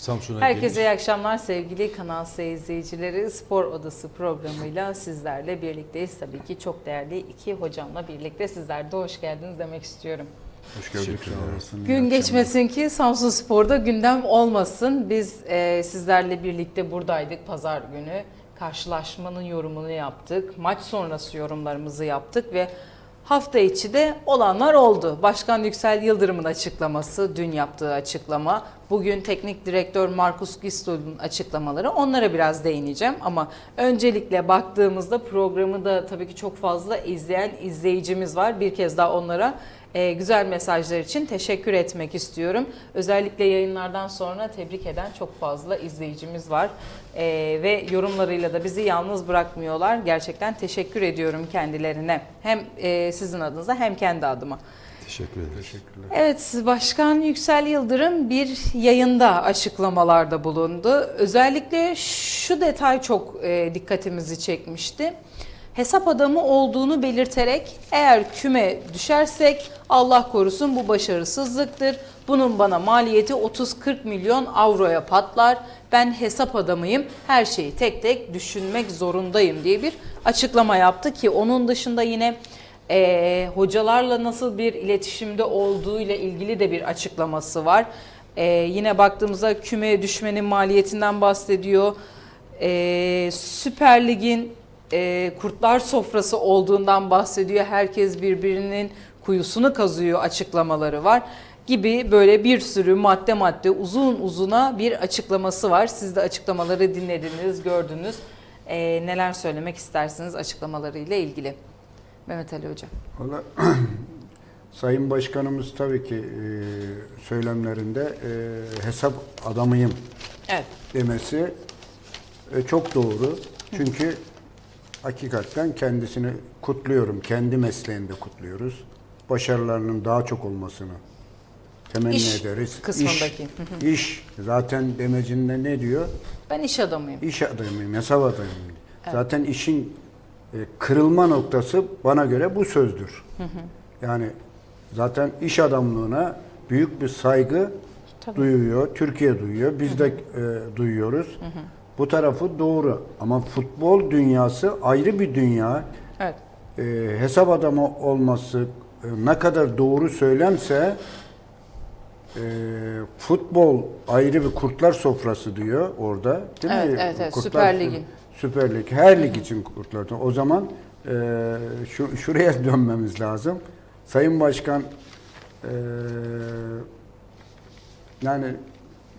Samsun'a Herkese iyi akşamlar sevgili Kanal S izleyicileri. Spor Odası programıyla sizlerle birlikteyiz. Tabii ki çok değerli iki hocamla birlikte sizler de hoş geldiniz demek istiyorum. Hoş gördük. Gün geçmesin ki Samsun Spor'da gündem olmasın. Biz e, sizlerle birlikte buradaydık pazar günü. Karşılaşmanın yorumunu yaptık. Maç sonrası yorumlarımızı yaptık ve hafta içi de olanlar oldu. Başkan Yüksel Yıldırım'ın açıklaması, dün yaptığı açıklama. Bugün teknik direktör Markus Gistol'un açıklamaları. Onlara biraz değineceğim ama öncelikle baktığımızda programı da tabii ki çok fazla izleyen izleyicimiz var. Bir kez daha onlara e, güzel mesajlar için teşekkür etmek istiyorum. Özellikle yayınlardan sonra tebrik eden çok fazla izleyicimiz var. E, ve yorumlarıyla da bizi yalnız bırakmıyorlar. Gerçekten teşekkür ediyorum kendilerine. Hem e, sizin adınıza hem kendi adıma. Teşekkür ederim. Teşekkürler. Evet, Başkan Yüksel Yıldırım bir yayında açıklamalarda bulundu. Özellikle şu detay çok e, dikkatimizi çekmişti. Hesap adamı olduğunu belirterek eğer küme düşersek Allah korusun bu başarısızlıktır. Bunun bana maliyeti 30-40 milyon avroya patlar. Ben hesap adamıyım. Her şeyi tek tek düşünmek zorundayım diye bir açıklama yaptı ki onun dışında yine e, hocalarla nasıl bir iletişimde olduğu ile ilgili de bir açıklaması var. E, yine baktığımızda küme düşmenin maliyetinden bahsediyor. E, Süper Lig'in e, kurtlar sofrası olduğundan bahsediyor. Herkes birbirinin kuyusunu kazıyor açıklamaları var gibi böyle bir sürü madde madde uzun uzuna bir açıklaması var. Siz de açıklamaları dinlediniz, gördünüz. E, neler söylemek istersiniz açıklamalarıyla ilgili? Mehmet Ali Hocam. Valla Sayın Başkanımız tabii ki e, söylemlerinde e, hesap adamıyım Evet. demesi e, çok doğru. Çünkü hakikaten kendisini kutluyorum. Kendi mesleğinde kutluyoruz. Başarılarının daha çok olmasını temenni İş ederiz. kısmındaki. İş, iş zaten demecinde ne diyor? Ben iş adamıyım. İş adamıyım, hesap adamıyım. Zaten işin e, kırılma noktası bana göre bu sözdür. Yani zaten iş adamlığına büyük bir saygı Tabii. duyuyor, Türkiye duyuyor, biz de e, duyuyoruz. Bu tarafı doğru ama futbol dünyası ayrı bir dünya. Evet. E, hesap adamı olması e, ne kadar doğru söylemse e, futbol ayrı bir kurtlar sofrası diyor orada. Değil Evet, mi? evet, evet. Kurtlar- Süper Lig'in. Süper Lig. Her lig için kurtlar. O zaman e, şu, şuraya dönmemiz lazım. Sayın Başkan e, yani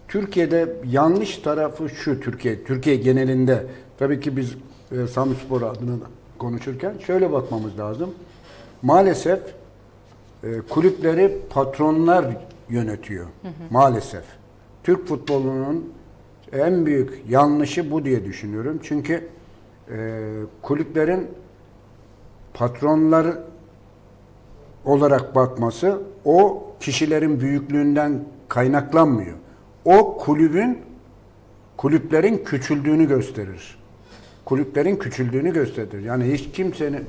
Türkiye'de yanlış tarafı şu Türkiye Türkiye genelinde tabii ki biz e, Samspor adına konuşurken şöyle bakmamız lazım. Maalesef e, kulüpleri patronlar yönetiyor. Maalesef. Türk futbolunun en büyük yanlışı bu diye düşünüyorum. Çünkü e, kulüplerin patronlar olarak bakması o kişilerin büyüklüğünden kaynaklanmıyor. O kulübün kulüplerin küçüldüğünü gösterir. Kulüplerin küçüldüğünü gösterir. Yani hiç kimsenin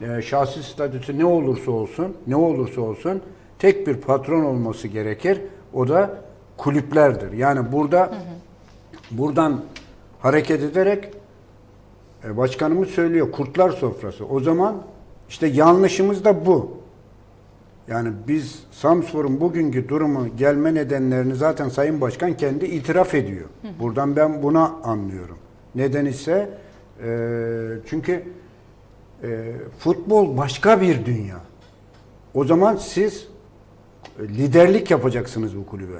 e, şahsi statüsü ne olursa olsun, ne olursa olsun tek bir patron olması gerekir. O da kulüplerdir. Yani burada buradan hareket ederek e, başkanımız söylüyor kurtlar sofrası. O zaman işte yanlışımız da bu. Yani biz Samspor'un bugünkü durumu gelme nedenlerini zaten Sayın Başkan kendi itiraf ediyor. Buradan ben buna anlıyorum. Neden ise e, çünkü e, futbol başka bir dünya. O zaman siz e, liderlik yapacaksınız bu kulübe.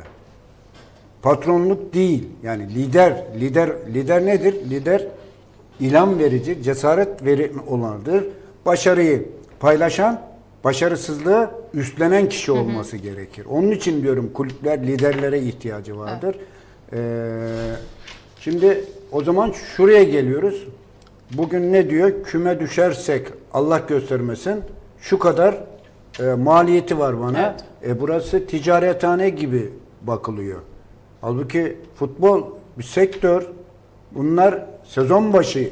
Patronluk değil. Yani lider, lider, lider nedir? Lider ilham verici, cesaret veri olanıdır. Başarıyı paylaşan, başarısızlığı üstlenen kişi olması gerekir. Onun için diyorum kulüpler liderlere ihtiyacı vardır. Ee, şimdi o zaman şuraya geliyoruz. Bugün ne diyor? Küme düşersek Allah göstermesin şu kadar e, maliyeti var bana. Evet. E, burası ticarethane gibi bakılıyor. Halbuki futbol bir sektör. Bunlar sezon başı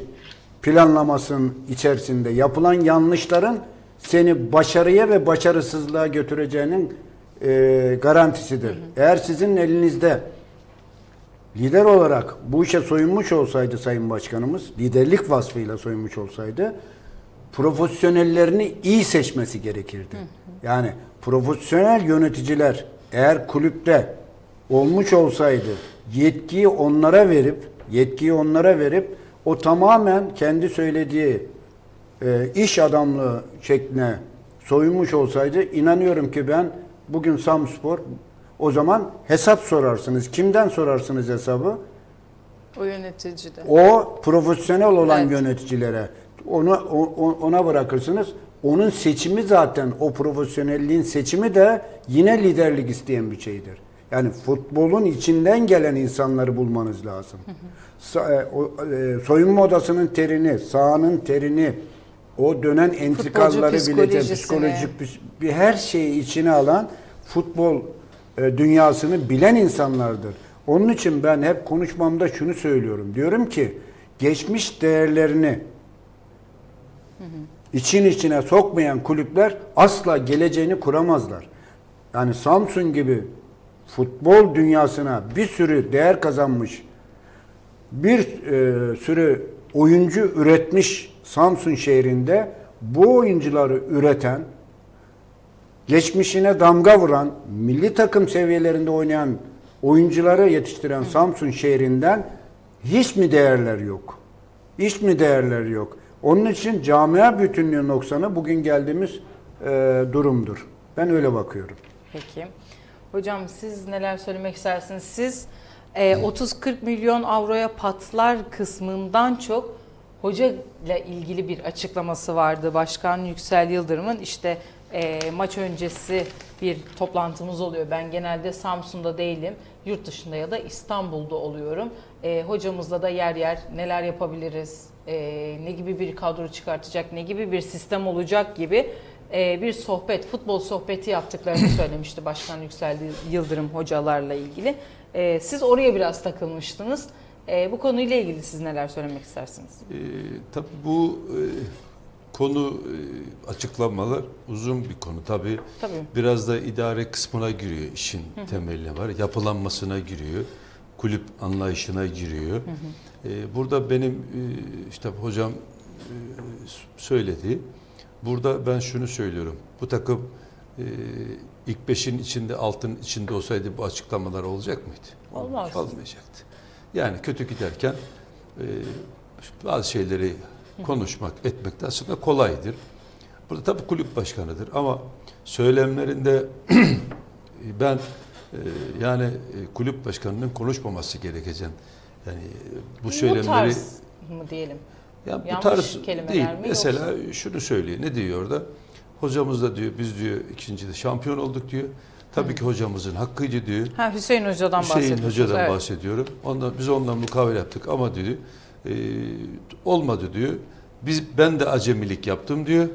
planlamasının içerisinde yapılan yanlışların seni başarıya ve başarısızlığa götüreceğinin e, garantisidir. Eğer sizin elinizde lider olarak bu işe soyunmuş olsaydı Sayın Başkanımız, liderlik vasfıyla soyunmuş olsaydı profesyonellerini iyi seçmesi gerekirdi. Yani profesyonel yöneticiler eğer kulüpte olmuş olsaydı yetkiyi onlara verip yetkiyi onlara verip o tamamen kendi söylediği e, iş adamlığı şekline soyunmuş olsaydı inanıyorum ki ben bugün Samspor o zaman hesap sorarsınız. Kimden sorarsınız hesabı? O yöneticide. O profesyonel olan Evet. yöneticilere onu o- ona bırakırsınız. Onun seçimi zaten o profesyonelliğin seçimi de yine liderlik isteyen bir şeydir. Yani futbolun içinden gelen insanları bulmanız lazım. Sa- e, o, e, soyunma odasının terini, sahanın terini, o dönen bilecek, psikolojisini. psikolojik bir, bir her şeyi içine alan futbol e, dünyasını bilen insanlardır. Onun için ben hep konuşmamda şunu söylüyorum. Diyorum ki geçmiş değerlerini için içine sokmayan kulüpler asla geleceğini kuramazlar. Yani Samsun gibi futbol dünyasına bir sürü değer kazanmış, bir e, sürü oyuncu üretmiş Samsun şehrinde bu oyuncuları üreten, geçmişine damga vuran, milli takım seviyelerinde oynayan oyuncuları yetiştiren Samsun şehrinden hiç mi değerler yok? Hiç mi değerler yok? Onun için camia bütünlüğü noksanı bugün geldiğimiz e, durumdur. Ben öyle bakıyorum. Peki. Hocam siz neler söylemek istersiniz? Siz 30-40 milyon avroya patlar kısmından çok hoca ile ilgili bir açıklaması vardı. Başkan Yüksel Yıldırım'ın işte e, maç öncesi bir toplantımız oluyor. Ben genelde Samsun'da değilim. Yurt dışında ya da İstanbul'da oluyorum. E, hocamızla da yer yer neler yapabiliriz, e, ne gibi bir kadro çıkartacak, ne gibi bir sistem olacak gibi e, bir sohbet, futbol sohbeti yaptıklarını söylemişti Başkan Yüksel Yıldırım hocalarla ilgili. E, siz oraya biraz takılmıştınız. E, bu konuyla ilgili siz neler söylemek istersiniz? Ee, tabii bu e, konu e, açıklamalar uzun bir konu tabii. Tabii. Biraz da idare kısmına giriyor işin temeline var. Yapılanmasına giriyor. Kulüp anlayışına giriyor. Ee, burada benim e, işte hocam e, söyledi. Burada ben şunu söylüyorum. Bu takım e, ilk beşin içinde altın içinde olsaydı bu açıklamalar olacak mıydı? Olmaz. Olmayacaktı. Yani kötü giderken e, bazı şeyleri konuşmak, etmek de aslında kolaydır. Burada tabii kulüp başkanıdır ama söylemlerinde ben e, yani e, kulüp başkanının konuşmaması gereken yani e, bu Bu söylemleri tarz mı diyelim? ya bu Yanlış tarz değil. mi Mesela şunu söylüyor. Ne diyor orada? Hocamız da diyor biz diyor ikincide şampiyon olduk diyor. Tabii ki hocamızın hakkıydı diyor. Ha Hüseyin Hoca'dan Hüseyin. Hoca'dan evet. bahsediyorum. Ondan, biz onunla mukavele yaptık ama diyor e, olmadı diyor. Biz ben de acemilik yaptım diyor.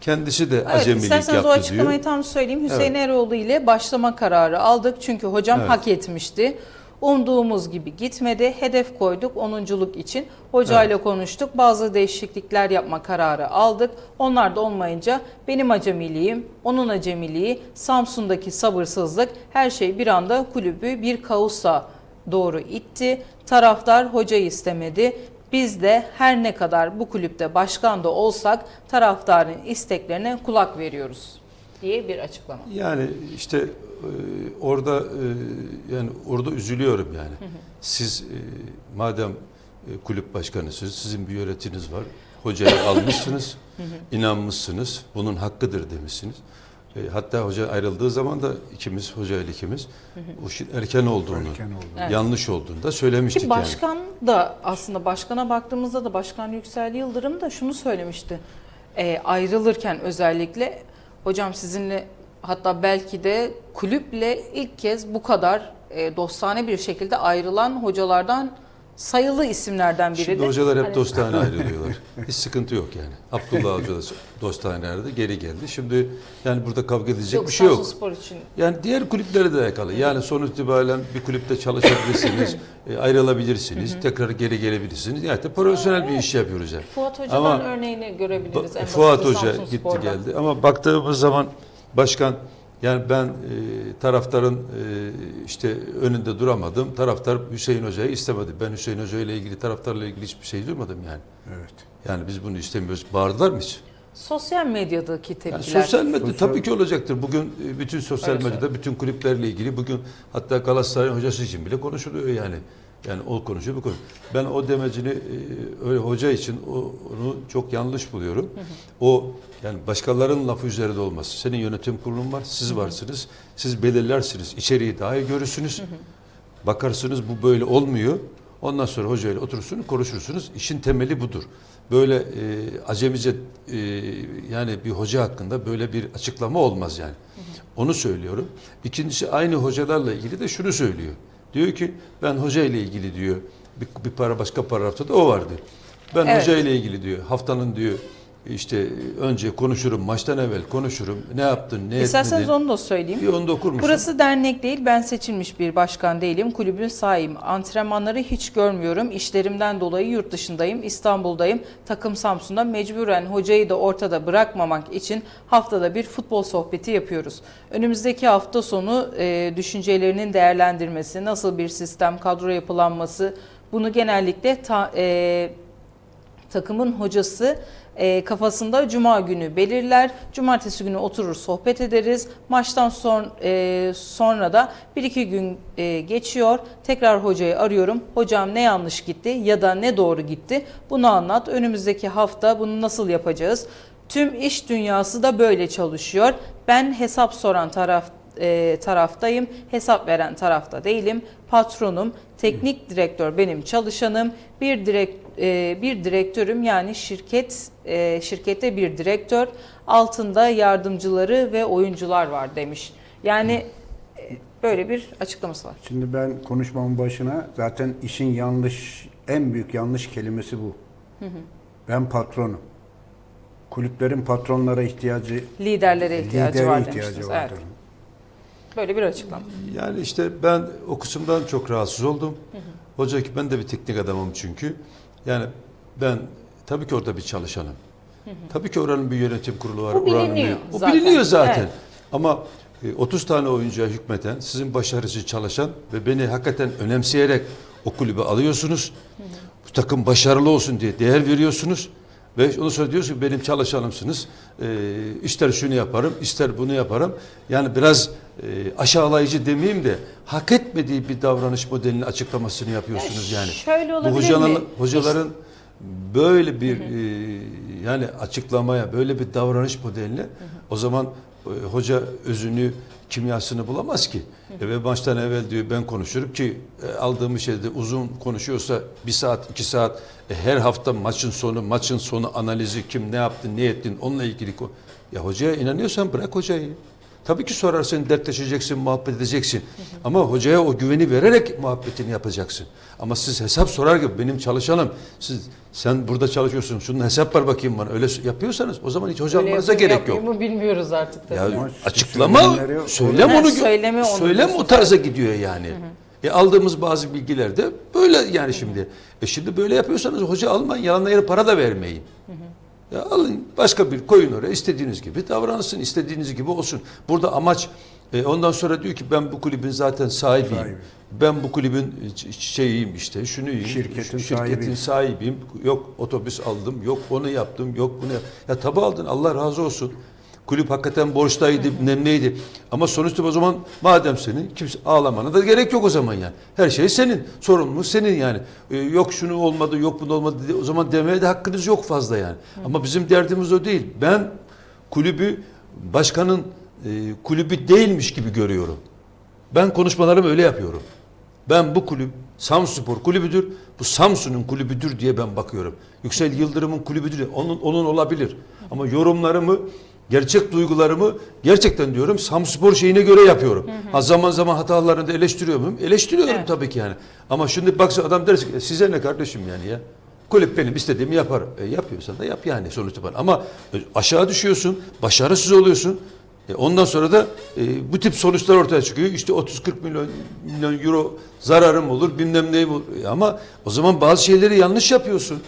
Kendisi de Evet, acemilik isterseniz yaptı o açıklamayı diyor. tam söyleyeyim. Hüseyin Eroğlu ile başlama kararı aldık. Çünkü hocam Evet. hak etmişti. Umduğumuz gibi gitmedi. Hedef koyduk 10'unculuk için. Hocayla konuştuk. Bazı değişiklikler yapma kararı aldık. Onlar da olmayınca benim acemiliğim, onun acemiliği, Samsun'daki sabırsızlık her şey bir anda kulübü bir kaosa doğru itti. Taraftar hocayı istemedi. Biz de her ne kadar bu kulüpte başkan da olsak taraftarın isteklerine kulak veriyoruz diye bir açıklama. Yani işte e, orada e, yani orada üzülüyorum yani. Siz e, madem e, kulüp başkanısınız, sizin bir yöneticiniz var. Hocayı almışsınız, inanmışsınız, bunun hakkıdır demişsiniz. E, hatta hoca ayrıldığı zaman da ikimiz, hoca ile ikimiz, bu işin erken olduğunu, Erken oldu. Evet. yanlış olduğunu da söylemiştik Ki yani. başkan da aslında başkana baktığımızda da Başkan Yüksel Yıldırım da şunu söylemişti. Ee, ayrılırken özellikle hocam sizinle hatta belki de kulüple ilk kez bu kadar e, dostane bir şekilde ayrılan hocalardan sayılı isimlerden biridir. Şimdi hocalar hep Hani- dostane ayrılıyorlar. Hiç sıkıntı yok yani. Abdullah Hoca da dostane ayrıldı, geri geldi. Şimdi yani burada kavga edecek Yok, bir şey yok. Spor için Yani diğer kulüplere de alakalı. Yani sonuç itibariyle bir kulüpte çalışabilirsiniz, e, ayrılabilirsiniz, tekrar geri gelebilirsiniz. Yani profesyonel bir iş yapıyoruz yani. Fuat Hoca'dan Ama örneğini görebiliriz. en Fuat Hoca gitti geldi ama baktığımız zaman başkan Yani ben e, taraftarın e, işte önünde duramadım. Taraftar Hüseyin Hoca'yı istemedi. Ben Hüseyin Hoca ile ilgili taraftarla ilgili hiçbir şey duymadım yani. Evet. Yani biz bunu istemiyoruz. Bağırdılar mı hiç? Sosyal medyadaki Yani tepkiler. sosyal medya Sosyal- tabii ki olacaktır. Bugün e, bütün sosyal Öyle medyada bütün kulüplerle ilgili bugün hatta Galatasaray'ın hocası için bile konuşuluyor yani. Yani o konuşuyor bu konu. Ben o demecini e, öyle hoca için onu çok yanlış buluyorum. O yani başkalarının lafı üzerinde olmaz. Senin yönetim kurulun var, siz varsınız. Siz belirlersiniz. içeriği daha iyi görürsünüz. Bakarsınız bu böyle olmuyor. Ondan sonra hocayla oturursunuz, konuşursunuz. İşin temeli budur. Böyle e, acemice e, yani bir hoca hakkında böyle bir açıklama olmaz yani. Onu söylüyorum. İkincisi aynı hocalarla ilgili de şunu söylüyor. Diyor ki ben hoca ile ilgili diyor bir, bir para başka paragrafta da o vardı. Ben Evet. hoca ile ilgili diyor haftanın diyor işte önce konuşurum maçtan evvel konuşurum ne yaptın ne İsterseniz etmedin. onu da söyleyeyim. Bir onu da okur musun? Burası dernek değil, ben seçilmiş bir başkan değilim. Kulübün sahibim. Antrenmanları hiç görmüyorum. İşlerimden dolayı yurt dışındayım, İstanbul'dayım. Takım Samsun'da mecburen hocayı da ortada bırakmamak için haftada bir futbol sohbeti yapıyoruz. Önümüzdeki hafta sonu e, düşüncelerinin değerlendirmesi, nasıl bir sistem, kadro yapılanması bunu genellikle ta, e, takımın hocası e, kafasında cuma günü belirler. Cumartesi günü oturur sohbet ederiz. Maçtan son, e, sonra da bir iki gün e, geçiyor. Tekrar hocayı arıyorum. Hocam ne yanlış gitti ya da ne doğru gitti? Bunu anlat. Önümüzdeki hafta bunu nasıl yapacağız? Tüm iş dünyası da böyle çalışıyor. Ben hesap soran taraf e, taraftayım. Hesap veren tarafta değilim. Patronum, teknik direktör benim çalışanım. Bir direkt e, bir direktörüm yani şirket e, şirkette bir direktör, altında yardımcıları ve oyuncular var demiş. Yani e, böyle bir açıklaması var. Şimdi ben konuşmamın başına zaten işin yanlış, en büyük yanlış kelimesi bu. Ben patronum. Kulüplerin patronlara ihtiyacı, Liderlere ihtiyacı lidere var ihtiyacı vardır. Evet. Böyle bir açıklama. Yani işte ben o kısımdan çok rahatsız oldum. Hoca ki ben de bir teknik adamım çünkü. Yani ben tabii ki orada bir çalışanım. Tabii ki oranın bir yönetim kurulu var. Oranın biliniyor bir- O zaten. biliniyor zaten. Evet. Ama e, 30 tane oyuncuya hükmeten, sizin başarısı çalışan ve beni hakikaten önemseyerek o kulübe alıyorsunuz. Bu takım başarılı olsun diye değer veriyorsunuz. Ve ondan sonra diyorsun ki benim çalışanımsınız. E, ister şunu yaparım, ister bunu yaparım. Yani biraz e, aşağılayıcı demeyeyim de hak etmediği bir davranış modelini açıklamasını yapıyorsunuz Ya yani. şöyle Bu olabilir hocaların, mi? hocaların böyle bir e, yani açıklamaya, böyle bir davranış modeline o zaman e, hoca özünü, kimyasını bulamaz ki. E, ve maçtan evvel diyor ben konuşurum ki e, aldığım şeyde uzun konuşuyorsa bir saat, iki saat e, her hafta maçın sonu, maçın sonu analizi kim ne yaptı, ne ettin onunla ilgili. Ya hocaya inanıyorsan bırak hocayı. Tabii ki sorarsın, dertleşeceksin, muhabbet edeceksin. Ama hocaya o güveni vererek muhabbetini yapacaksın. Ama siz hesap sorar gibi benim çalışanım, siz sen burada çalışıyorsun, şunun hesap var bakayım bana. Öyle yapıyorsanız o zaman hiç hoca almanıza gerek yok. mu bilmiyoruz artık tabii. Ya Ama açıklama, söylem onu, söylemi onu söylem o tarza gidiyor yani. E aldığımız bazı bilgiler de böyle yani şimdi. E şimdi böyle yapıyorsanız hoca almayın, yalanla yere para da vermeyin. Ya alın başka bir koyun oraya istediğiniz gibi davransın, istediğiniz gibi olsun. Burada amaç e, ondan sonra diyor ki ben bu kulübün zaten sahibiyim. Sahibi. Ben bu kulübün ç- şeyiyim işte, şunuyum. Şirketin şu- şirketin sahibiyim. sahibiyim. Yok otobüs aldım, yok onu yaptım, yok bunu yap. Ya tabi aldın Allah razı olsun. Kulüp hakikaten borçtaydı, bilmem neydi. Ama sonuçta o zaman madem senin kimse ağlamana da gerek yok o zaman yani. Her şey senin. Sorumluluk senin yani. Ee, yok şunu olmadı, yok bunu olmadı. de- O zaman demeye de hakkınız yok fazla yani. Ama bizim derdimiz o değil. Ben kulübü başkanın e, kulübü değilmiş gibi görüyorum. Ben konuşmalarımı öyle yapıyorum. Ben bu kulüp Samspor kulübüdür. Bu Samsun'un kulübüdür diye ben bakıyorum. Yüksel Yıldırım'ın kulübüdür. Onun onun olabilir. Ama yorumlarımı gerçek duygularımı gerçekten diyorum Samspor şeyine göre yapıyorum. Ha zaman zaman hatalarını da eleştiriyor muyum? Eleştiriyorum Evet. tabii ki yani. Ama şimdi baksa adam derse ki "E, size ne kardeşim yani ya. Kulüp benim istediğimi yaparım. E, yapıyorsan da yap yani sonuçta bana. Ama e, aşağı düşüyorsun, başarısız oluyorsun. E, ondan sonra da e, bu tip sonuçlar ortaya çıkıyor. İşte 30-40 milyon, milyon euro zararım olur, bilmem ne olur. E, ama o zaman bazı şeyleri yanlış yapıyorsun.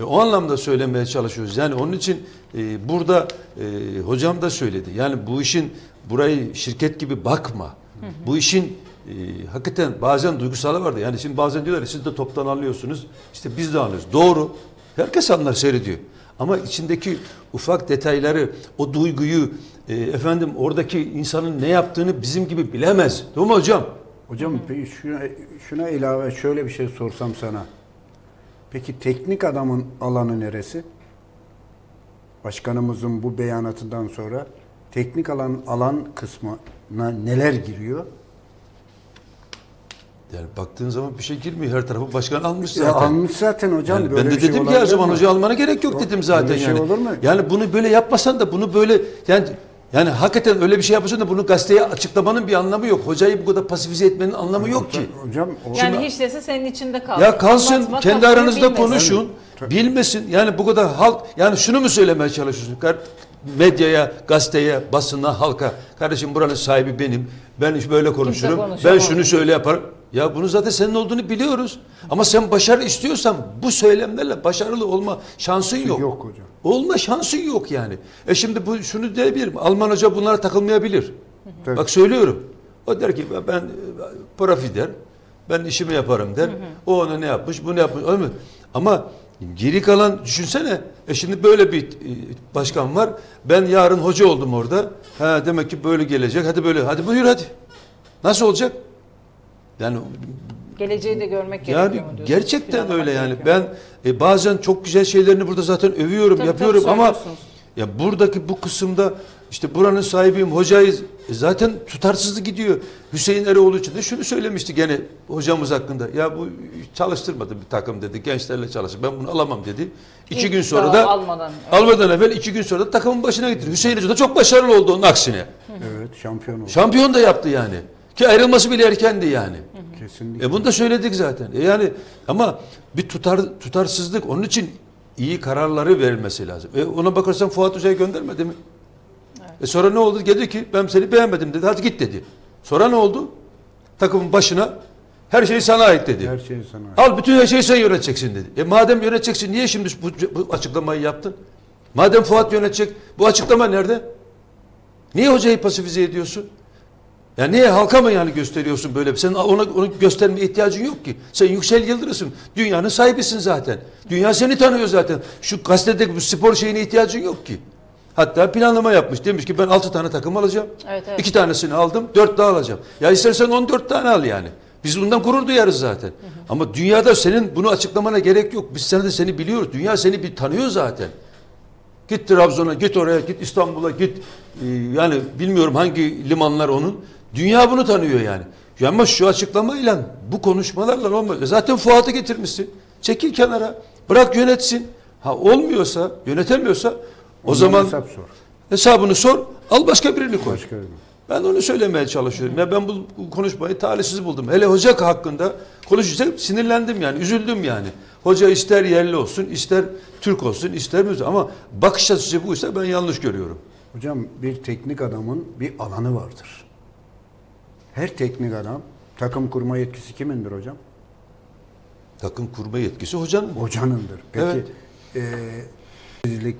E, o anlamda söylemeye çalışıyoruz. Yani onun için e, burada e, hocam da söyledi. Yani bu işin burayı şirket gibi bakma. Bu işin e, hakikaten bazen duygusalı vardı. Yani şimdi bazen diyorlar siz de toptan anlıyorsunuz. İşte biz de anlıyoruz. Doğru. Herkes anlar seyrediyor. Ama içindeki ufak detayları, o duyguyu, e, efendim oradaki insanın ne yaptığını bizim gibi bilemez. Değil mi hocam? Hocam şuna, şuna ilave şöyle bir şey sorsam sana. Peki teknik adamın alanı neresi? Başkanımızın bu beyanatından sonra teknik alan alan kısmına neler giriyor? Yani baktığın zaman bir şey girmiyor. Her tarafı başkan almış Ya zaten. almış zaten hocam. Yani böyle ben de şey dedim ki olabilir her zaman hoca almana gerek yok Yok, dedim zaten şey yani. olur mu? Yani bunu böyle yapmasan da bunu böyle yani yani hakikaten öyle bir şey yapıyorsan da bunu gazeteye açıklamanın bir anlamı yok. Hocayı bu kadar pasifize etmenin anlamı yok ki. Hocam o- Yani hiç dese senin içinde kalsın. Ya kalsın Anlatma, kendi aranızda bilmesin. konuşun. Bilmesin. Yani bu kadar halk yani şunu mu söylemeye çalışıyorsun? Kar- Medyaya, gazeteye, basına, halka. Kardeşim buranın sahibi benim. Ben iş böyle konuşurum. Ben şunu şöyle yaparım. Ya bunu zaten senin olduğunu biliyoruz. Ama sen başarı istiyorsan bu söylemlerle başarılı olma şansın yok. Yok hocam. Olma şansın yok yani. E şimdi bu şunu diyebilirim. Alman hoca bunlara takılmayabilir. Tabii. Bak söylüyorum. O der ki ben profi der. Ben işimi yaparım der. O ona ne yapmış, bunu yapmış. Öyle mi? Ama geri kalan düşünsene. E şimdi böyle bir e, başkan var. Ben yarın hoca oldum orada. Ha demek ki böyle gelecek. Hadi böyle. Hadi buyur hadi. Nasıl olacak? Yani Geleceği de görmek yani gerekiyor mu diyorsun? gerçekten öyle yani. gerekiyor. Ben e, bazen çok güzel şeylerini burada zaten övüyorum, Tabii, yapıyorum tabii, ama ya buradaki bu kısımda işte buranın sahibiyim, hocayız. E, zaten tutarsızlık gidiyor. Hüseyin Eroğlu için de şunu söylemişti gene hocamız hakkında. Ya bu çalıştırmadı bir takım dedi. Gençlerle çalışır. Ben bunu alamam dedi. İki İlk gün sonra da almadan, evet. almadan evvel iki gün sonra da takımın başına getirdi. Hüseyin Hoca da çok başarılı oldu onun aksine. Evet şampiyon oldu. Şampiyon da yaptı yani. Ki ayrılması bile erkendi yani. Kesinlikle. E bunu da söyledik zaten. E yani ama bir tutar tutarsızlık onun için iyi kararları verilmesi lazım. E ona bakarsan Fuat Hoca'yı göndermedi mi? E sonra ne oldu? Dedi ki ben seni beğenmedim dedi. Hadi git dedi. Sonra ne oldu? Takımın başına her şey sana ait dedi. Her şey sana. Al bütün her şeyi sen yöneteceksin dedi. E madem yöneteceksin niye şimdi bu, bu açıklamayı yaptın? Madem Fuat yönetecek bu açıklama nerede? Niye hocayı pasifize ediyorsun? Ya niye halka mı yani gösteriyorsun böyle? Senin ona onu göstermeye ihtiyacın yok ki. Sen Yüksel Yıldırım'sın. Dünyanın sahibisin zaten. Dünya seni tanıyor zaten. Şu gazetedeki bu spor şeyine ihtiyacın yok ki. Hatta planlama yapmış. Demiş ki ben 6 tane takım alacağım. Evet, evet. 2 tanesini aldım. 4 daha alacağım. Ya istersen 14 tane al yani. Biz bundan gurur duyarız zaten. Ama dünyada senin bunu açıklamana gerek yok. Biz sen de seni biliyoruz. Dünya seni bir tanıyor zaten. Git Trabzon'a, git oraya, git İstanbul'a, git e, yani bilmiyorum hangi limanlar onun. Dünya bunu tanıyor yani. Ya Ama şu açıklamayla, bu konuşmalarla olmaz. E Zaten Fuat'ı getirmişsin. Çekil kenara. Bırak yönetsin. Ha olmuyorsa, yönetemiyorsa o Ondan zaman hesap sor. hesabını sor. Al başka birini koy. Başka bir. Ben onu söylemeye çalışıyorum. Ya ben bu, konuşmayı talihsiz buldum. Hele hoca hakkında konuşacak sinirlendim yani, üzüldüm yani. Hoca ister yerli olsun, ister Türk olsun, ister müze ama bakış açısı buysa ben yanlış görüyorum. Hocam bir teknik adamın bir alanı vardır. Her teknik adam takım kurma yetkisi kimindir hocam? Takım kurma yetkisi hocanın. Hocanındır. Peki Evet. sizlik